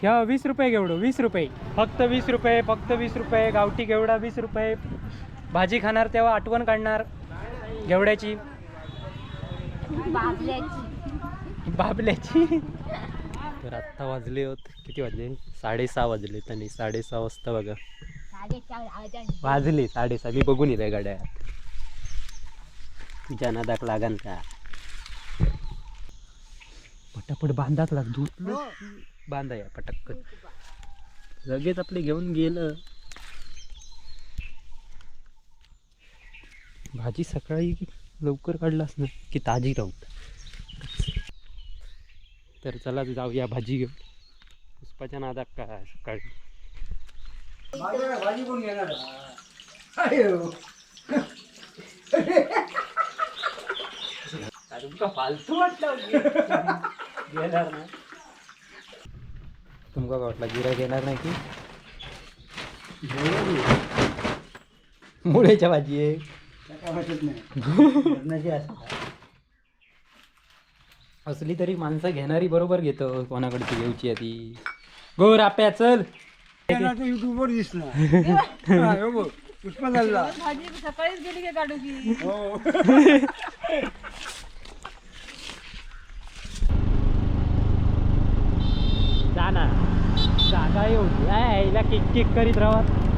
घ्या वीस रुपये घेवडो वीस रुपये. फक्त वीस रुपये फक्त वीस रुपये गावठी घेवडा वीस रुपये. भाजी खाणार तेव्हा आठवण काढणार घेवड्याची. बाबल्याची. तर आत्ता वाजले होत. किती वाजले? साडेसहा वाजले त्यांनी. साडेसहा वाजता बघा. वाजले. साडेसहा. मी बघून येते गाड्यात तुझ्या नादाक लागान का? पटापट बांधाच लाग बांधा या पटक्कन लगेच आपले घेऊन गेलं. भाजी सकाळी लवकर काढलास ना की ताजी राहत तर चला जाऊया भाजी घेऊन. पुष्पाच्या नादात काय सकाळी? भाजी कोण घेणार? तुमका फालतू वाटलं घेणार ना तुमका काय वाटलं गिरा घेणार नाही की? मुळेच्या भाजी आहे. काय वाटत नाही. असली तरी माणसं घेणारी बरोबर घेतो कोणाकडची घेऊची आहे ती. गो राप्या चल. युट्यूबवर हा, हो बघ, पुष्पा भाजी सकाळीच गेली की काढू की जाणार. जा ना जागा येऊ यायला किक किक करीत राहत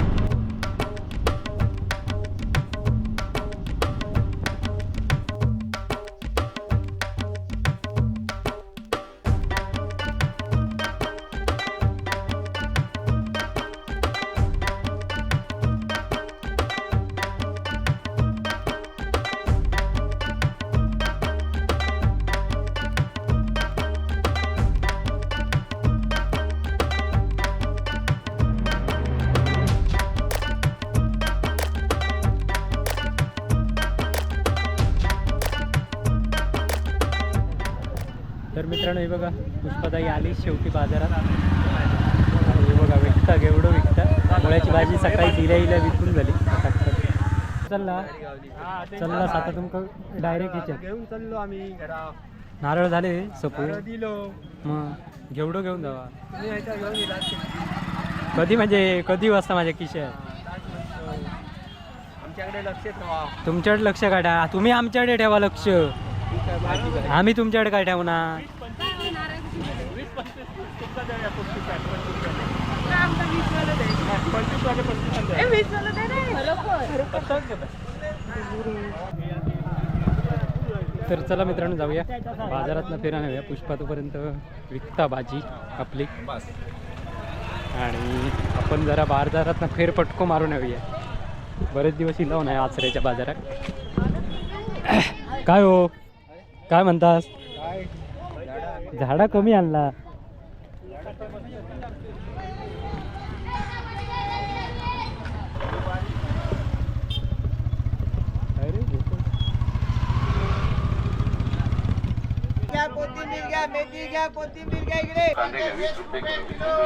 बघा पुष्पाताई आली शेवटी बाजारात. हे बघा विकता एवढं विकता. मुळ्याची भाजी सकाळी दिल्या इल्या विकून झाली. चलला चलला आता तुमका डायरेक्ट ह्याच्यात घेऊन चाललो आम्ही. नारळ झाले सपू. दिलो. मग घेवडं घेऊन जावा. कधी म्हणजे कधी वाजता माझ्या खिशात? आमच्याकडे लक्ष ठेवा. तुमच्याकडे लक्ष काढा. तुम्ही आमच्याकडे ठेवा लक्ष. आम्ही तुमच्याकडे काय ठेवणार? वीस पंचवीस तुमचा पंचवीस वाले. पंचवीस तर चला मित्रांनो जाऊया. बाजारातनं फिरा नेऊया पुष्पा तोपर्यंत विकता भाजी आपली. आणि आपण जरा बाजारातनं फेरपटको मारून येऊया. बरेच दिवस इलाव नाही आचऱ्याच्या बाजारात. काय हो? काय म्हणतास? काय झाडा कमी आणला. अरे भूक. घ्या कोथिंबीर घ्या मेथी घ्या कोथिंबीर घ्या इकडे.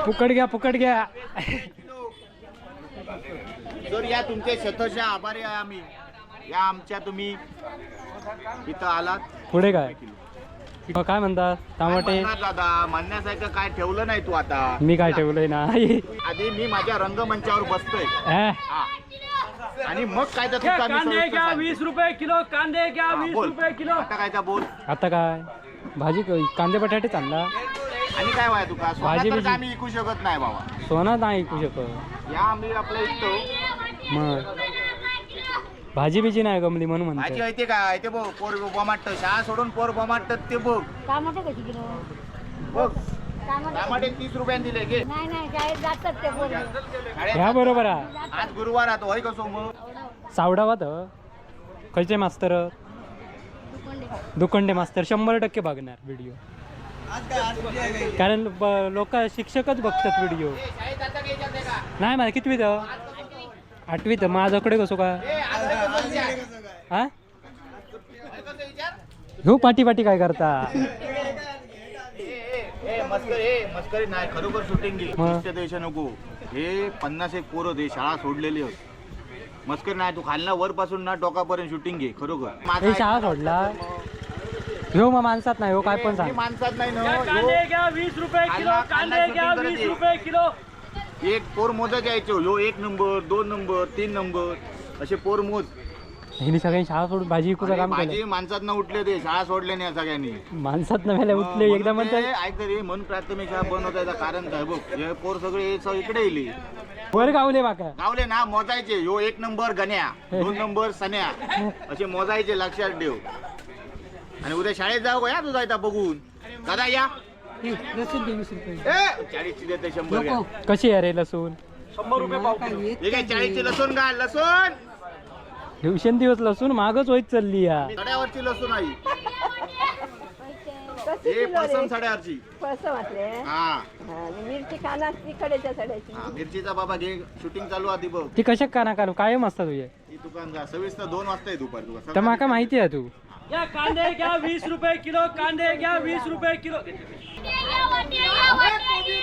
फुकट घ्या फुकट घ्या. सर या तुमचे शतशः आभारी आहे आम्ही. या आमच्या तुम्ही इथं आलात. पुढे काय? मग काय म्हणता? काय टमाटे म्हणणार दादा? म्हणण्यासारखं काय ठेवलं नाही तू आता. मी काय ठेवलंय नाही आधी मी माझ्या रंगमंचावर बसतोय. हा. आणि मग काय तर कांदे सविस्तर घ्या सांगतो. वीस रुपये किलो कांदे घ्या हा, वीस बोल. रुपये किलो. आता काय तर बोल. आता काय? भाजी क- कांदे बटाटे चालला. आणि काय वाय तुका भाजी स्वतः तर बिजी. आम्ही विकू शकत नाही बाबा. सोना नाही ऐकू शकत. या आम्ही आपलं विकतो मग? भाजी बिजी नाही गमली म्हणून भाजी म्हणते आहे ते काय ते बघ पोर बोमाटत शाळा सोडून पोर बोमाटत ते बघ. टमाटे कशी किलो? बघ. टमाटे टमाटे तीस रुपयाने दिले घे. नाही नाही शाळेत जातात ते पोरं. अरे ह्या बरोबर आहे. आज गुरुवार आहे तो होय कसो मग सावडावात खयचे मास्तर दुकंडे मास्तर शंभर टक्के बघणार व्हिडिओ. कारण लोक शिक्षकच बघतात व्हिडिओ. नाही मला कितवीत आठवीत माझ्याकडे कसो का हा? हो पाठी पाठी काय करता? ए मस्करी ए मस्करी नाही खरोखर शूटिंग द्यायचे नको. हे पन्नास एक पोरं दे शाळा सोडलेली होत. मस्करी नाही तू खालना वर पासून ना टोकापर्यंत शूटिंग घे खरोखर. माझा हे शाळा सोडला? ह्यो मग माणसात नाही हो काय पण सांग. माणसात नाही ना वीस रुपये किलो कांदा- घ्या वीस रुपये किलो. एक पोर मोजत यायचो ह्यो एक नंबर दोन नंबर तीन नंबर असे पोर मोज. ह्यांनी सगळ्यांनी शाळा सोडून भाजी विकूचं काम माझी केलं. माणसात न उठले ते शाळा सोडले नाही सगळ्यांनी. माणसात नव्याला उठले एकदा म्हणतात ते ऐक रे म्हणून प्राथमिक शाळा बंद होता कारण काय बघ हे पोर सगळे स- इकडे येईल. वर गावले बाका. गावले ना मोजायचे. ह्यो एक नंबर गण्या दोन नंबर सन्या असे मोजायचे लक्षात ठेव. आणि उद्या शाळेत जाऊ का या तुझा इथं बघून? दादा या. ए चाळीसची देते शंभर घ्या कशी आहे रे लसूण? हे काय चाळीसची लसूण घाल लसूण. दिवसेंदिवस लसूण मागच होईत चालली या. सड्यावरची लसूण आई हे सड्यावरची. वाटले? हा. मिरची काना तिकडेच्या सड्याची. हा, मिरचीचा बाबा घे शूटिंग चालू आधी बघ. ती कशा काना काढू? कायम असतात तुझे? ही दुकान जा सविस्तर दोन वाजता आहे दुपार. तर माका माहिती आहे तू. या कांदे घ्या वीस रुपये किलो कांदे घ्या वीस रुपये किलो. कोबी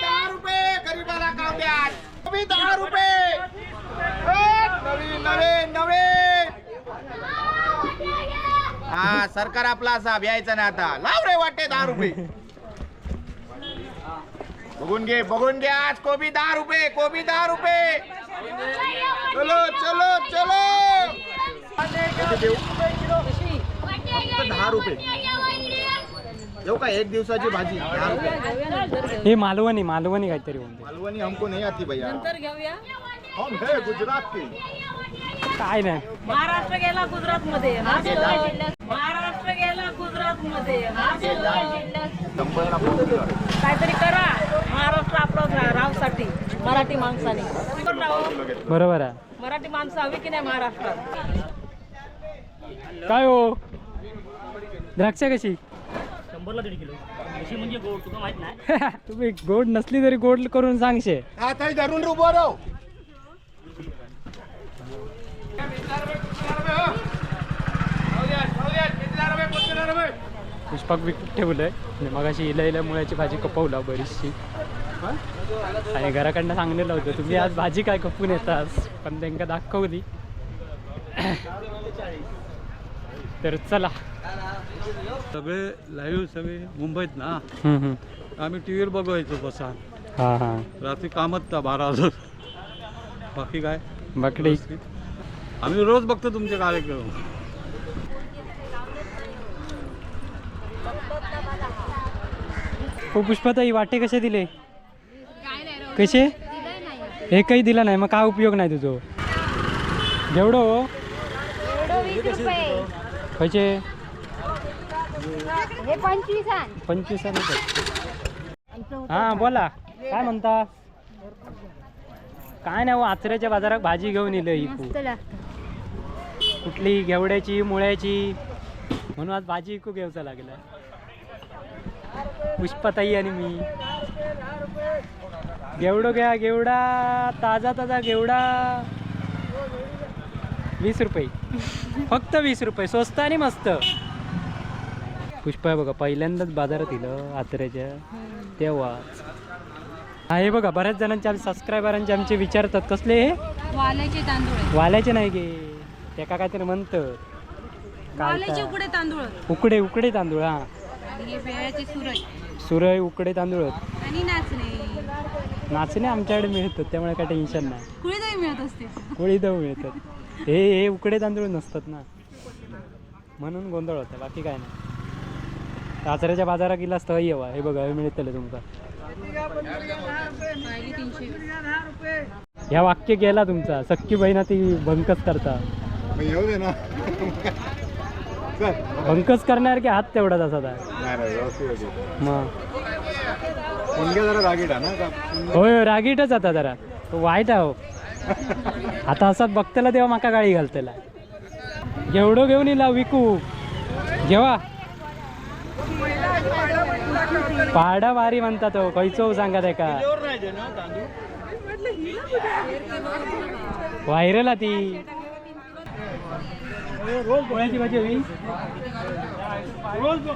दहा रुपये गरीबाला काम द्या कोबी दहा रुपये ए, नवीन नवीन नवीन हा सरकार आपला असा भ्यायचा नाही आता. लाव रे वाटे दहा रुपये. बघून घे बघून घे आज कोबी दहा रुपये कोबी दहा रुपये. चलो चलो चलो? फक्त दहा रुपये. देऊ का एक दिवसाची भाजी दहा रुपये. हे मालवणी मालवणी काहीतरी मालवणी हमको नहीं आती भैया. हम है गुजरात के काय नाही. महाराष्ट्र गेला गुजरात मध्ये महाराष्ट्र गेला गुजरात मध्ये काहीतरी करा. महाराष्ट्र आपलं रावसाठी मराठी माणसाने. बरोबर आहे. मराठी माणसं हवी की नाही महाराष्ट्रात? काय हो? द्राक्ष कशी? शंभरला दीड किलो. कशी म्हणजे गोड तुला माहीत नाही. तुम्ही गोड नसली तरी गोड करून सांगशे. आता धरून उभं राहू पुष्पाक विकत ठेवलंय. आणि मग अशी इला इला मुळ्याची भाजी कपवला बरीचशी. आणि घराकडनं सांगलेलं होतं तुम्ही आज भाजी काय कपून येतास? पण त्यांना दाखवली. तर चला. सगळे लाईव्ह सगळे मुंबईत ना? हम्म, हम्म. आम्ही टी व्हीवर बघायचो बसा. हा हा. रात्री कामच था बारा वाजत. बाकी काय? बाकडे आम्ही रोज बघतो तुमचे कार्यक्रम. हो पुष्पाताई वाटे कसे दिले? कसे? एकही दिला नाही मग काय उपयोग नाही तुझं? जेवढं हे पंचवीस हा बोला. काय म्हणता? काय नाही हो आचऱ्याच्या बाजारात भाजी घेऊन येलं ही लागतं. कुठली? घेवड्याची मुळ्याची. म्हणून आज भाजी इकू घ्यायचा लागला. पुष्पाताई आणि मी. घेवडो घ्या घेवडा. ताजा ताजा घेवडा. वीस रुपये. फक्त वीस रुपये. स्वस्त आणि मस्त. पुष्पा बघा पहिल्यांदाच बाजारात येलं आत्र्याच्या तेव्हाच हा हे बघा बऱ्याच जणांचे आमचे सबस्क्रायबरांचे आमचे विचारतात कसले हे? वाल्याचे तांदूळ वाल्याचे नाही गे. त्याका काहीतरी म्हणतं. उकडे तांदूळ उकडे उकडे तांदूळ हा. सुरई उकडे तांदूळ आणि नाचणे. नाचणे आमच्याकडे मिळतात त्यामुळे काय टेन्शन नाही. कुळी दही मिळत असते. कोळी दव मिळतात. हे हे उकडे तांदूळ नसतात ना. म्हणून गोंधळ होता बाकी काय नाही. काचऱ्याच्या बाजारात गेलास तर येवा हे बघा हे मिळतलं तुमका पाहिली तीनशे ह्या वाक्य गेला तुमचा सख्खी बहिणा ती भंकच करता. येऊ दे ना. भंकच करणार की हात तेवढाच असा आता. नाही नाही व्यवस्थित होते मग? मुलगा जरा रागीटा ना का होय रागीटच आता जरा. तो वाईट आहे हो. आता असं बघतेला तेव्हा माका गाळी घालतेला. एवढं घेऊन येला विकू. जेव्हा पाडा वारी म्हणतात हो खयचो सांगा ते का? व्हायरल ती. रोज भाजी हवी रोज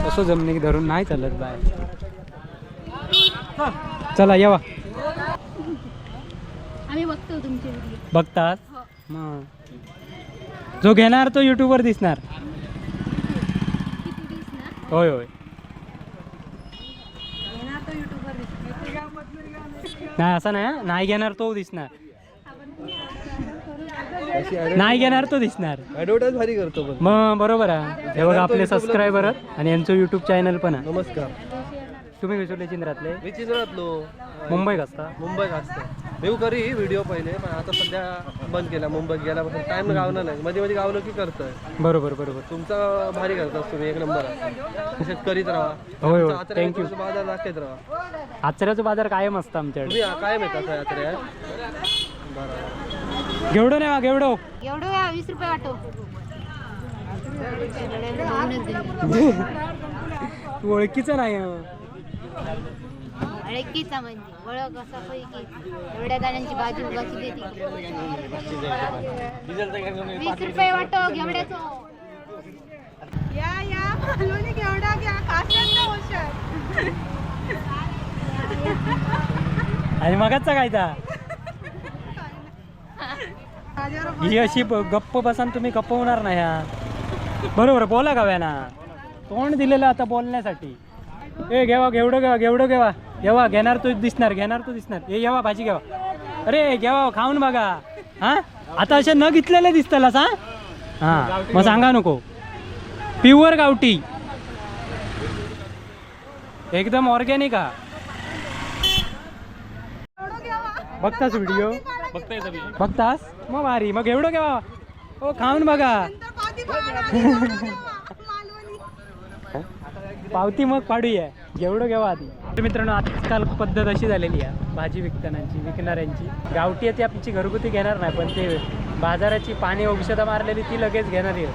तसं जमिनी धरून नाही चालत बाहेर. चला येवा बघतात? जो घेणार तो युट्यूबवर दिसणार. होय होय. नाही असं नाही नाही घेणार तो दिसणार. नाही घेणार तो दिसणार. ऍडव्हर्टाईज भारी करतो पण. मग बरोबर आहे. हे बघा आपले सबस्क्रायबर आणि यांचं युट्यूब चॅनल पण आहे. नमस्कार. तुम्ही विसरले चिंद्रातले? मी चित्रातलो मुंबई असता? मुंबईत असतो. मी करी व्हिडिओ पहिले पण आता सध्या बंद केला. मुंबईत गेल्यापासून टाइम गावला नाही. मध्ये मध्ये गावलं की करतोय. बरोबर बरोबर. तुमचा भारी करतात तुम्ही एक नंबर. तसेच करीत राहा. होय. आचऱ्याचा बाजार दाखवत राहा. आचऱ्याचा बाजार कायम असतं आमच्याकडे. तुम्ही काय मिळतात काय आचऱ्यात बरं घेवडो नाही घेवडो एवढं. का वीस रुपये वाटो. तू ओळखीचं नाही हं. अळकीचा म्हणजे ओळख असा पैकी एवढ्या जणांची बाजू उगाची देते वीस रुपये वाटो घेवड्याचो. या या मालवणी घेवडा घ्या आणि मगाचा कायदा ही अशी गप्प बसान तुम्ही गप्प होणार नाही हा. बरोबर बोला गाव्याना तोंड दिलेलं आता बोलण्यासाठी. ए घेवा घेवडं घेवा घेवडं घेवा. घेवा घेणार तो दिसणार घेणार तो दिसणार. ए घेवा भाजी घेवा. अरे घेवा खाऊन बघा. हा? आता असे न घेतलेले दिसतलास हा? हा मग सांगा नको. प्युअर गावठी एकदम ऑर्गॅनिक हा. बघतास व्हिडिओ. बघतास? मग भारी. मग एवढं केव्हा? हो खाऊन बघा. पावती मग पाडूया. एवढं घ्यावा आधी? तर मित्रांनो आजकाल पद्धत अशी झालेली आहे. भाजी विकतानाची विकणाऱ्यांची. गावठी आहे ती आमची घरगुती घेणार नाही पण ते बाजाराची पाणी औषधं मारलेली ती लगेच घेणार आहे.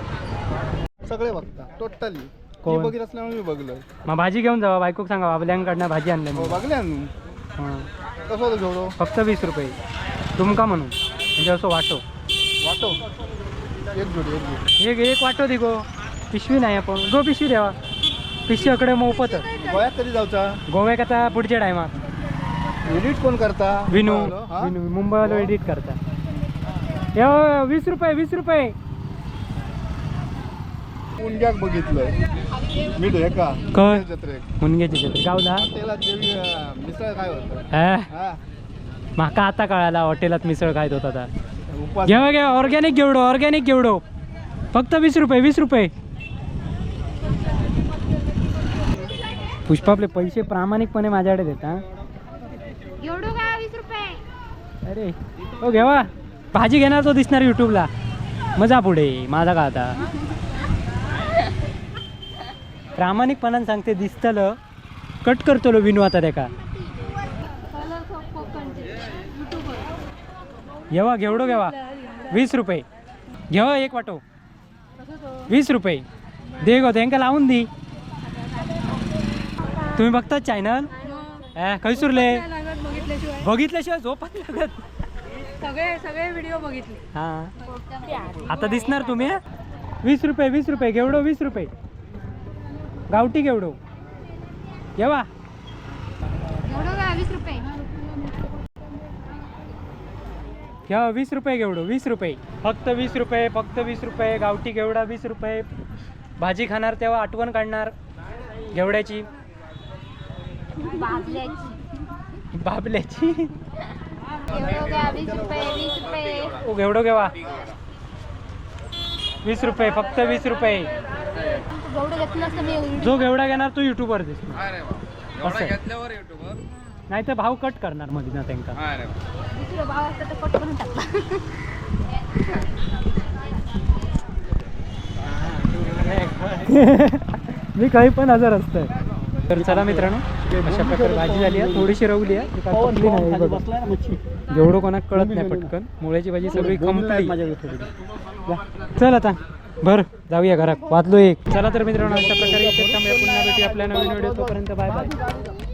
सगळे बघता. टोटली कोण? बघित असल्यामुळे मी बघलोय. मग भाजी घेऊन जावा. बायकोक सांगा बाबल्यांकडनं भाजी आणलं हो बघले. हां. होतं घेवडो फक्त वीस रुपये. तुमका म्हणून म्हणजे असं वाटो. वाटो. एक जोडी एक जोडी. एक एक वाटो दे गो पिशवी नाही आपण. गो पिशवी द्यावा पिशवीकडे मोफत. गोव्यात कधी जाऊचा गोव्याक आता पुढच्या टायमात एडिट कोण करता? विनू. हा? विनू. मुंबईवाला एडिट करता. यो वीस रुपये वीस रुपये. उंड्याक बघितलंय मी हे का काय? जत्रेक. गावला? त्याला अं, मिसळ काय होतं? हा? हा? माका आता कळाला हॉटेलात मिसळ खायत होता आता घेवा घ्या ऑर्गॅनिक घेवडो ऑर्गॅनिक घेवडो. फक्त वीस रुपये वीस रुपये. पुष्पा आपले पैसे प्रामाणिकपणे माझ्याकडे देता अरे हो घेवा. भाजी घेणार तो दिसणार युट्यूबला. मजा पुढे माझा का आता? प्रामाणिकपणाने सांगते दिसतलं कट करतो विनू आता त्या का घेवा घेवडो घेवा. वीस रुपये. घेवा एक वाटो. वीस रुपये. दे गो त्यांका लावून दी. तुम्ही बघतात चॅनल खै सुरले बघितल्याशिवाय. झोपत लागत. सगळे सगळे व्हिडिओ बघितले. हा. आता दिसणार तुम्ही? वीस रुपये वीस रुपये घेवडो वीस रुपये. गावठी घेवडो. घेवा. वीस रुपये. घ्या वीस रुपये घेवडो वीस रुपये. फक्त वीस रुपये फक्त वीस रुपये गावठी घेवडा वीस रुपये. भाजी खाणार तेव्हा आठवण काढणार घेवड्याची. बाबल्याची. ओ घेवडो घेवा. वीस रुपये फक्त वीस रुपये. जो घेवडा घेणार तो युट्यूबवर दिसतो असं नाही तर भाव कट करणार मध्ये ना त्यांका दुसरं भाव असतं तर कट करून टाकला. मी काही पण आजार असतंय. तर चला मित्रांनो अशा प्रकारे भाजी झाली आहे. थोडीशी रवली आहे. ती काय पकली नाही बघा. जेवढं कोणाक कळत नाही पटकन मुळ्याची भाजी सगळी कंप्लीट चल आता. बर जाऊया घरात. वाचलो एक. चला तर मित्रांनो अशा प्रकारे इथे थांबूया. पुन्हा भेटूया आपल्या नवीन व्हिडिओ तोपर्यंत. Bye bye